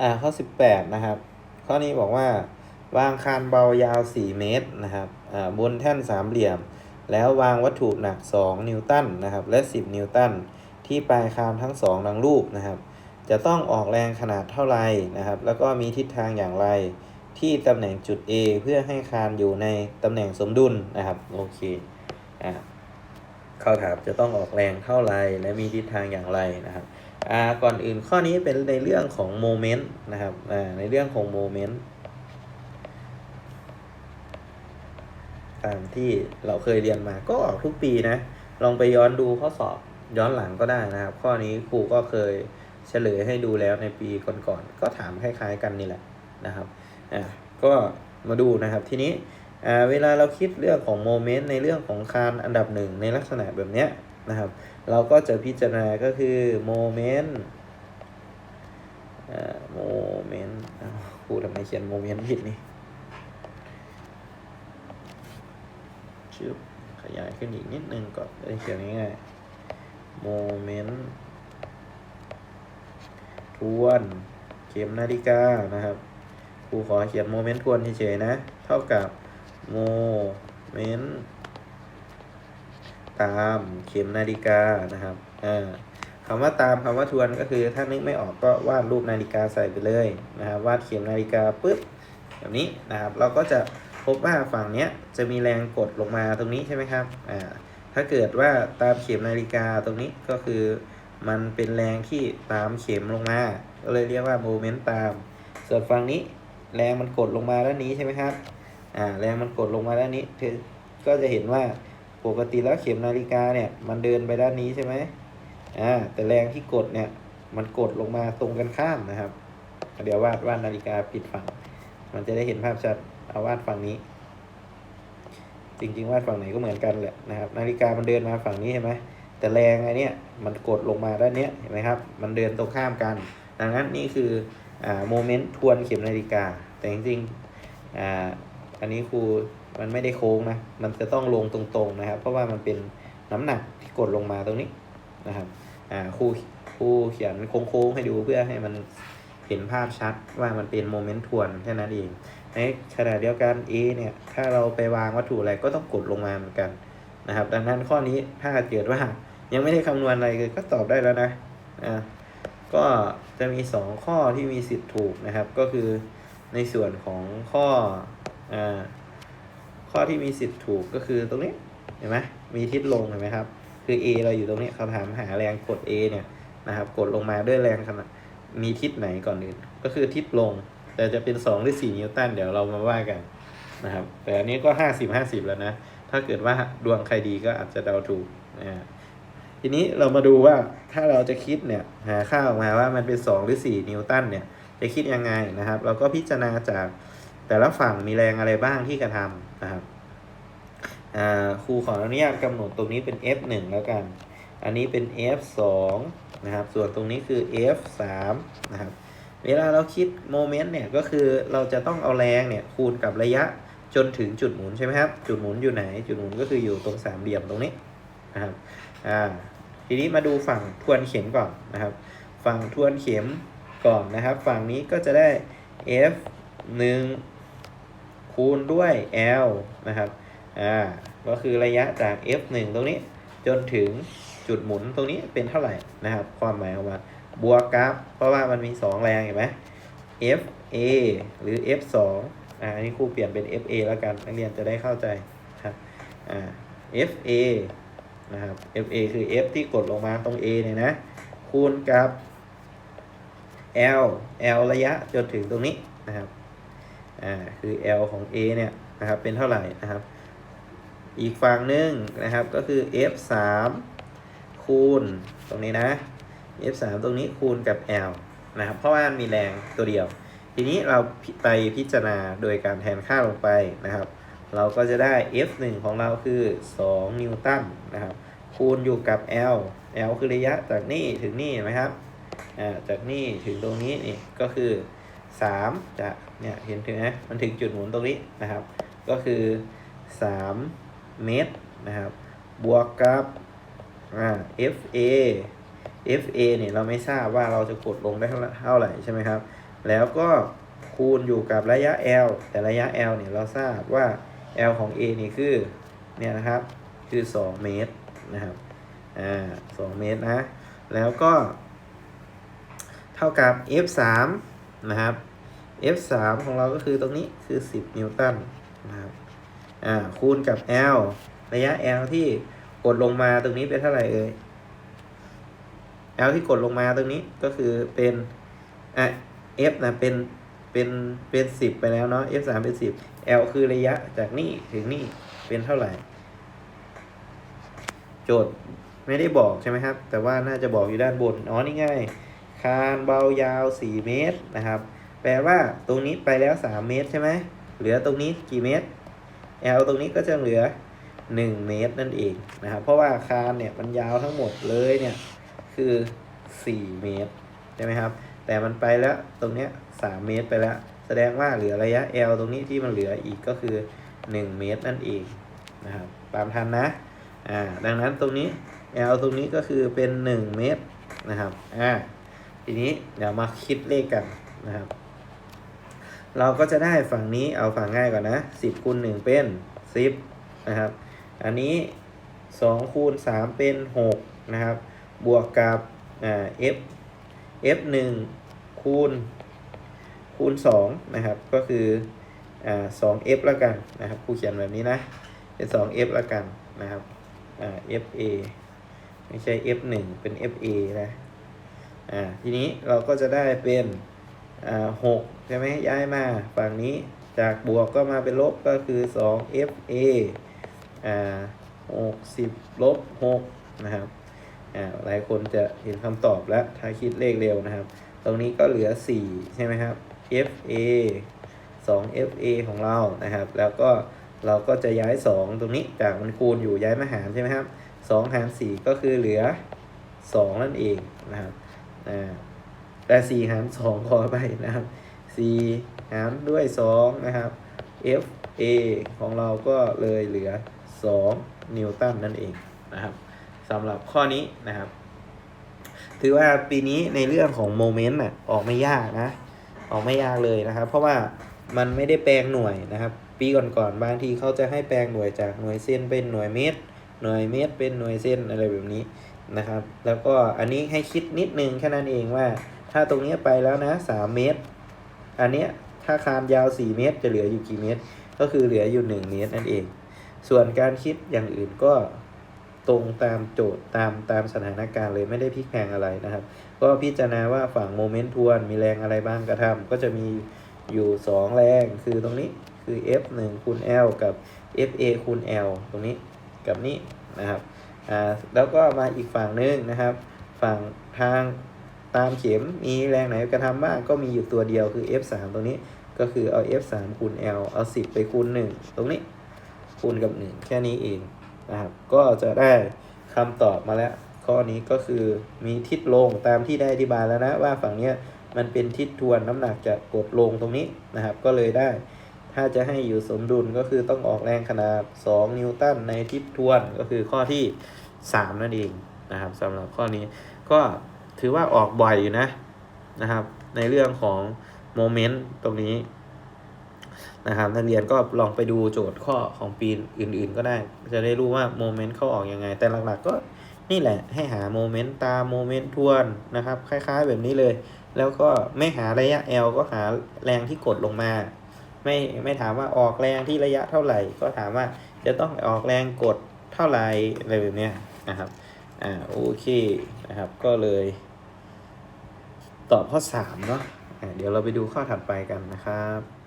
อ่าข้อ 18 นะครับ ข้อนี้บอกว่าวางคานเบายาว 4 เมตรนะครับอ่าบนแท่นสามเหลี่ยม แล้ววางวัตถุหนัก 2 นิวตันนะครับและ 10 นิวตันที่ปลายคานทั้งสองดังรูปนะครับ จะต้องออกแรงขนาดเท่าไรนะครับ แล้วก็มีทิศทางอย่างไรที่ตำแหน่งจุด A เพื่อให้คานอยู่ในตำแหน่งสมดุลนะครับโอเคอ่าเขาถามจะต้องออกแรงเท่าไรและมีทิศทางอย่างไรนะครับ อ่าก่อนอื่นข้อนี้เป็นในเรื่องของโมเมนต์นะครับอ่าในเรื่องของโมเมนต์ตามที่เราเคยเรียนมาก็ออกทุกปีนะ ลองไปย้อนดูข้อสอบย้อนหลังก็ได้นะครับ ข้อนี้ครูก็เคยเฉลยให้ดูแล้วในปีก่อนๆก็ถามคล้ายๆกันนี่แหละนะครับอ่าก็มาดูนะครับทีนี้อ่าเวลาเราคิดเรื่องของโมเมนต์ในเรื่องของคานอันดับหนึ่งในลักษณะแบบเนี้ย นะครับ เราก็จะพิจารณาก็คือโมเมนต์โมเมนต์ครูทำไมเขียนโมเมนต์ผิดนี่ชื่อขยายขึ้นอีกนิดนึงก่อนเขียนง่ายๆโมเมนต์ทวนเข็มนาฬิกานะครับครูขอเขียนโมเมนต์ทวนเฉยๆนะ เท่ากับโมเมนต์ ตามเข็มนาฬิกานะครับอ่าคำว่าตามคำว่าทวนก็คือถ้านึกไม่ออกก็วาดรูปนาฬิกาใส่ไปเลยนะครับวาดเข็มนาฬิกาปุ๊บแบบนี้นะครับเราก็จะพบว่าฝั่งเนี้ยจะมีแรงกดลงมาตรงนี้ใช่ไหมครับอ่าถ้าเกิดว่าตามเข็มนาฬิกาตรงนี้ก็คือ มันเป็นแรงที่ตามเข็มลงมาก็เลยเรียกว่าโมเมนต์ตาม ส่วนฝั่งนี้แรงมันกดลงมาด้านนี้ใช่ไหมครับอ่าแรงมันกดลงมาด้านนี้เธอก็จะเห็นว่า ปกติแล้วเข็มนาฬิกาเนี่ย มันเดินไปด้านนี้ใช่ไหมอ่าแต่แรงที่กดเนี่ย มันกดลงมาตรงกันข้ามนะครับ เดี๋ยววาดวาดนาฬิกาปิดฝั่ง มันจะได้เห็นภาพชัดเอาวาดฝั่งนี้ จริงๆวาดฝั่งไหนก็เหมือนกันแหละนะครับ นาฬิกามันเดินมาฝั่งนี้เห็นไหมแต่แรงไอ้เนี่ยมันกดลงมาด้านเนี้ยเห็นไหมครับ มันเดินตรงข้ามกัน ดังนั้นนี่คืออ่าโมเมนต์ทวนเข็มนาฬิกา แต่จริงๆอ่าอันนี้ครู มันไม่ได้โค้งนะ มันจะต้องลงตรงๆนะครับ เพราะว่ามันเป็นน้ำหนักที่กดลงมาตรงนี้นะครับ อ่าครูครูเขียนโค้งๆให้ดูเพื่อให้มันเห็นภาพชัดว่ามันเป็นโมเมนต์ทวนแค่นั้นเอง ในขณะเดียวกัน A เนี่ย ถ้าเราไปวางวัตถุอะไรก็ต้องกดลงมาเหมือนกันนะครับ ดังนั้นข้อนี้ถ้าเกิดว่ายังไม่ได้คำนวณอะไรเลยก็ตอบได้แล้วนะอ่าก็จะมี 2 ข้อที่มีสิทธิ์ถูกนะครับ ก็คือในส่วนของข้ออ่า ข้อที่มีสิทธิ์ถูกก็คือตรงนี้เห็นไหมมีทิศลงเห็นไหมครับ คือ A เราอยู่ตรงนี้เขาถามหาแรงกด A เนี่ยนะครับ กดลงมาด้วยแรงขนาดมีทิศไหนก่อนอื่น ก็คือทิศลง แต่จะเป็น 2 หรือ 4 นิวตันเดี๋ยวเรามาว่ากันนะครับ แต่อันนี้ก็ 50 50 แล้วนะ ถ้าเกิดว่าดวงใครดีก็อาจจะเดาถูกนะทีนี้เรามาดูว่าถ้าเราจะคิดเนี่ยหาค่าออกมาว่ามันเป็น 2 หรือ 4 นิวตันเนี่ยจะคิดยังไงนะครับ เราก็พิจารณาจาก แต่ละฝั่งมีแรงอะไรบ้างที่กระทำนะครับครูขออนุญาตกำหนดตรงนี้เป็น F1 แล้วกัน อันนี้เป็น F2 นะครับ ส่วนตรงนี้คือ F3 นะครับ เวลาเราคิดโมเมนต์เนี่ยก็คือเราจะต้องเอาแรงเนี่ยคูณกับระยะจนถึงจุดหมุนใช่ไหมครับ จุดหมุนอยู่ไหน จุดหมุนก็คืออยู่ตรงสามเหลี่ยมตรงนี้นะครับ อ่า ทีนี้มาดูฝั่งทวนเข็มก่อนนะครับ ฝั่งทวนเข็มก่อนนะครับ ฝั่งนี้ก็จะได้ F 1 คูณด้วย L นะครับ อ่า ก็คือระยะจาก F 1 ตรงนี้จนถึงจุดหมุนตรงนี้เป็นเท่าไหร่นะครับ ความหมายออกมาบวกกราฟ เพราะว่ามันมี 2 แรงเห็นไหม F A หรือ F 2 อ่าอันนี้ครูเปลี่ยนเป็น F A แล้วกันนักเรียนจะได้เข้าใจครับ อ่า F A นะครับ F A คือ F ที่กดลงมาตรง A เนี่ยนะ คูณกับ L L ระยะจนถึงตรงนี้นะครับ อ่าคือ L ของ A เนี่ยนะครับเป็นเท่าไหร่นะครับ อีกฝั่งหนึ่งนะครับก็คือ F 3คูณตรงนี้นะ F 3ตรงนี้คูณกับ L นะครับเพราะว่ามันมีแรงตัวเดียว ทีนี้เราไปพิจารณาโดยการแทนค่าลงไปนะครับ เราก็จะได้ F 1ของเราคือ 2 นิวตันนะครับคูณอยู่กับ L L คือระยะจากนี่ถึงนี่เห็นไหมครับอ่าจากนี่ถึงตรงนี้นี่ก็คือ 3จากเนี่ยเห็นถึงไหมมันถึงจุดหมุนตรงนี้นะครับ ก็คือ3เมตรนะครับ บวกกับอ่า FA FA เนี่ยเราไม่ทราบว่าเราจะกดลงได้เท่าไหร่ใช่ไหมครับ แล้วก็คูณอยู่กับระยะ L แต่ระยะ L เนี่ยเราทราบว่า L ของ A นี่คือเนี่ยนะครับคือ 2 เมตรนะครับอ่า2เมตรนะ แล้วก็ เท่ากับ F 3 นะครับ F 3 ของเราก็คือตรงนี้คือ 10 นิวตันนะครับอ่าคูณกับ L ระยะ L ที่กดลงมาตรงนี้เป็นเท่าไหร่เอ่ย L ที่กดลงมาตรงนี้ก็คือเป็นอะ F นะเป็นเป็นเป็นสิบไปแล้วเนาะ F สามเป็นสิบ L คือระยะจากนี่ถึงนี่เป็นเท่าไหร่ โจทย์ไม่ได้บอกใช่ไหมครับ แต่ว่าน่าจะบอกอยู่ด้านบน อ๋อนี่ง่าย คานเบายาว 4 เมตรนะครับ แปลว่าตรงนี้ไปแล้ว 3 เมตรใช่ไหมเหลือตรงนี้กี่เมตร L ตรงนี้ก็จะเหลือ 1 เมตรนั่นเองนะครับ เพราะว่าคานเนี่ยมันยาวทั้งหมดเลยเนี่ยคือ 4 เมตรใช่ไหมครับ แต่มันไปแล้วตรงเนี้ย 3 เมตรไปแล้ว แสดงว่าเหลือระยะ L ตรงนี้ที่มันเหลืออีกก็คือ 1 เมตรนั่นเองนะครับ ตามทันนะ อ่า ดังนั้นตรงนี้ L ตรงนี้ก็คือเป็น 1 เมตรนะครับ อ่า ทีนี้เดี๋ยวมาคิดเลขกันนะครับ เราก็จะได้ฝั่งนี้เอาฝั่งง่ายก่อนนะ10คูณ1เป็น10นะครับ อันนี้2คูณ3เป็น6นะครับ บวกกับอ่า f f 1คูณคูณ2นะครับ ก็คืออ่า 2f ล้วกันนะครับครูเขียนแบบนี้นะเป็น 2f ล้วกันนะครับอ่า fa ไม่ใช่ f 1เป็น fa นะ อ่าทีนี้เราก็จะได้เป็นอ่า6ใช่ไหมย้ายมาฝั่งนี้จากบวกก็มาเป็นลบก็คือ 2fa อ่า60ลบ6นะครับอ่าหลายคนจะเห็นคำตอบแล้วถ้าคิดเลขเร็วนะครับ ตรงนี้ก็เหลือ 4 ใช่ไหมครับ fa 2 fa ของเรานะครับ แล้วก็เราก็จะย้าย 2 ตรงนี้จากมันคูณอยู่ย้ายมาหารใช่ไหมครับ2หาร4ก็คือเหลือ 2 นั่นเองนะครับ อ่าแต่4หาร2ขอไปนะครับ4หารด้วย2นะครับ fa ของเราก็เลยเหลือ 2 นิวตันนั่นเองนะครับสำหรับข้อนี้นะครับ ถือว่าปีนี้ในเรื่องของโมเมนต์น่ะออกไม่ยากนะ ออกไม่ยากเลยนะครับ เพราะว่ามันไม่ได้แปลงหน่วยนะครับ ปีก่อนๆบางทีเขาจะให้แปลงหน่วยจากหน่วยเส้นเป็นหน่วยเมตร หน่วยเมตรเป็นหน่วยเส้นอะไรแบบนี้ นะครับ แล้วก็อันนี้ให้คิดนิดนึงแค่นั้นเองว่า ถ้าตรงนี้ไปแล้วนะสามเมตร อันเนี้ยถ้าคานยาว4เมตร จะเหลืออยู่กี่เมตร ก็คือเหลืออยู่1เมตรนั่นเอง ส่วนการคิดอย่างอื่นก็ตรงตามโจทย์ตามตามสถานการณ์เลยไม่ได้พลิกแพงอะไรนะครับ ก็พิจารณาว่าฝั่งโมเมนต์ทวนมีแรงอะไรบ้างกระทำก็จะมีอยู่ 2 แรงคือตรงนี้คือ F 1คูณ L กับ FA คูณ L ตรงนี้กับนี้นะครับ อ่าแล้วก็มาอีกฝั่งหนึ่งนะครับ ฝั่งทางตามเข็มมีแรงไหนกระทำบ้างก็มีอยู่ตัวเดียวคือ F 3 ตรงนี้ก็คือเอา F 3 คูณ L เอา 10 ไปคูณ 1 ตรงนี้คูณกับ 1 แค่นี้เองนะครับก็จะได้คำตอบมาแล้วข้อนี้ก็คือมีทิศลงตามที่ได้อธิบายแล้วนะว่าฝั่งนี้มันเป็นทิศทวนน้ำหนักจะกดลงตรงนี้นะครับ ก็เลยได้ ถ้าจะให้อยู่สมดุลก็คือต้องออกแรงขนาด 2 นิวตันในทิศทวนก็คือข้อที่ 3 นั่นเองนะครับสำหรับข้อนี้ก็ถือว่าออกบ่อยอยู่นะนะครับ ในเรื่องของโมเมนต์ตรงนี้นะครับนักเรียนก็ลองไปดูโจทย์ข้อของปีอื่นๆ ก็ได้ จะได้รู้ว่าโมเมนต์เข้าออกยังไง แต่หลักๆก็นี่แหละให้หาโมเมนต์ตามโมเมนต์ทวนนะครับ คล้ายๆแบบนี้เลย แล้วก็ไม่หาระยะ L ก็หาแรงที่กดลงมา ไม่ไม่ถามว่าออกแรงที่ระยะเท่าไหร่ ก็ถามว่าจะต้องออกแรงกดเท่าไหร่อะไรแบบนี้นะครับอ่าโอเคนะครับก็เลยตอบข้อสามเนาะะเดี๋ยวเราไปดูข้อถัดไปกันนะครับ